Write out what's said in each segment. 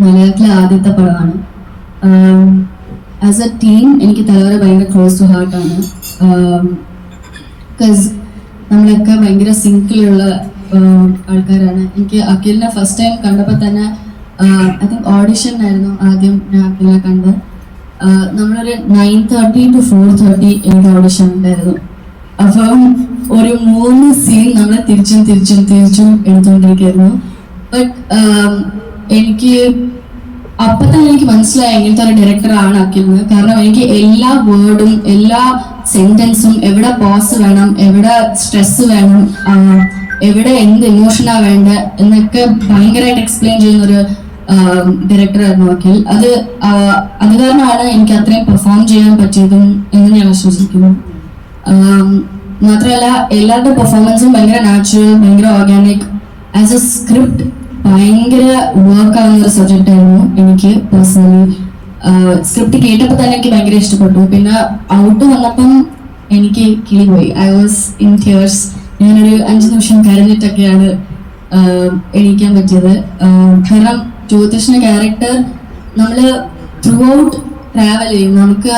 മലയാളത്തിലെ ആദ്യത്തെ പടമാണ്. ആസ് എ ടീം എനിക്ക് തലവര ഭയങ്കര ക്ലോസ് ടു ഹാർട്ടാണ് ബിക്കോസ് നമ്മളൊക്കെ ഭയങ്കര സിങ്കിലുള്ള ആൾക്കാരാണ്. എനിക്ക് അഖിലിനെ ഫസ്റ്റ് ടൈം കണ്ടപ്പോൾ തന്നെ ഐ തിങ്ക് ഓഡിഷൻ ആയിരുന്നു ആദ്യം ഞാൻ അഖിലിനെ കണ്ട് നമ്മളൊരു nine thirty to four thirty എനിക്ക് ഓഡിഷൻ ഉണ്ടായിരുന്നു. അപ്പം ഒരു മൂന്ന് സീൻ നമ്മൾ തിരിച്ചും തിരിച്ചും തിരിച്ചും എടുത്തുകൊണ്ടിരിക്കുകയായിരുന്നു ബട്ട് എനിക്ക് അപ്പൊ തന്നെ എനിക്ക് മനസ്സിലായി എങ്ങനത്തെ ഒരു ഡയറക്ടർ ആണ് അക്കിന്ന് കാരണം എനിക്ക് എല്ലാ വേർഡും എല്ലാ സെന്റൻസും എവിടെ പോസ് വേണം എവിടെ സ്ട്രെസ് വേണം എവിടെ എന്ത് ഇമോഷനാ വേണ്ട എന്നൊക്കെ ഭയങ്കരമായിട്ട് എക്സ്പ്ലെയിൻ ചെയ്യുന്ന ഒരു ഡയറക്ടർ ആയിരുന്നു അഖിൽ. അത് അത് കാരണമാണ് എനിക്ക് അത്രയും പെർഫോം ചെയ്യാൻ പറ്റിയതും എന്ന് ഞാൻ വിശ്വസിക്കുന്നു മാത്രമല്ല എല്ലാവരുടെ പെർഫോമൻസും ഭയങ്കര നാച്ചുറൽ ഭയങ്കര ഓർഗാനിക് ആസ് എ സ്ക്രിപ്റ്റ് ഭയങ്കര വർക്ക് ഒരു സബ്ജക്റ്റ് ആയിരുന്നു എനിക്ക് പേഴ്സണലി സ്ക്രിപ്റ്റ് കേട്ടപ്പോൾ തന്നെ എനിക്ക് ഭയങ്കര ഇഷ്ടപ്പെട്ടു. പിന്നെ ഔട്ട് വന്നപ്പം എനിക്ക് കിളി പോയി ഐ വാസ് ഇൻ ടിയേഴ്സ് ഞാനൊരു അഞ്ച് നിമിഷം കരഞ്ഞിട്ടൊക്കെയാണ് എണീക്കാൻ പറ്റിയത്. കാരണം ജ്യോതിഷിന്റെ ക്യാരക്ടർ നമ്മൾ ത്രൂ ഔട്ട് ട്രാവൽ ചെയ്യും. നമുക്ക്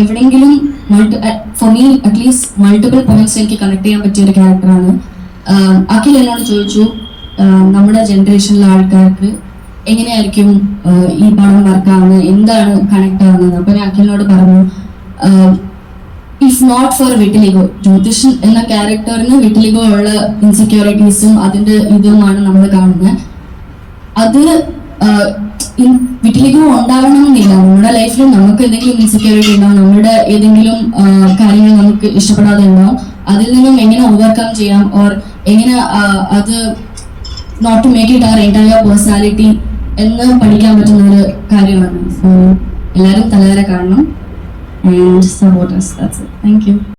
എവിടെയെങ്കിലും എവിടെയെങ്കിലും for me at least multiple points എനിക്ക് കണക്ട് ചെയ്യാൻ പറ്റിയ ഒരു ക്യാരക്ടറാണ് അഖിൽ എന്നോട് ചോദിച്ചു നമ്മുടെ ജനറേഷനിലെ ആൾക്കാർക്ക് എങ്ങനെയായിരിക്കും ഈ വർക്ക് വർക്കാവുന്നത് എന്താണ് കണക്ട് ആവുന്നത്? അപ്പൊ അഖിലിനോട് പറഞ്ഞു if not for vitiligo Jyothishan എന്ന ക്യാരക്ടറിന് വിട്ടിലിഗോ ഉള്ള ഇൻസെക്യൂരിറ്റീസും അതിന്റെ ഇതുമാണ് നമ്മൾ കാണുന്നത് അത് വിട്ടിലിഗോ ഉണ്ടാവണമെന്നില്ല. നമ്മുടെ ലൈഫിൽ നമുക്ക് എന്തെങ്കിലും ഇൻസെക്യൂരിറ്റി ഉണ്ടാവും നമ്മുടെ ഏതെങ്കിലും കാര്യങ്ങൾ നമുക്ക് ഇഷ്ടപ്പെടാതെ ഉണ്ടാവും അതിൽ നിന്നും എങ്ങനെ ഓവർകം ചെയ്യാം? ഓർ എങ്ങനെ അത് not to make it our entire personality എന്ന് പഠിക്കാൻ പറ്റുന്ന ഒരു കാര്യമാണ്. സോ എല്ലാവരും തലവരെ കാണണം. And supporters thank you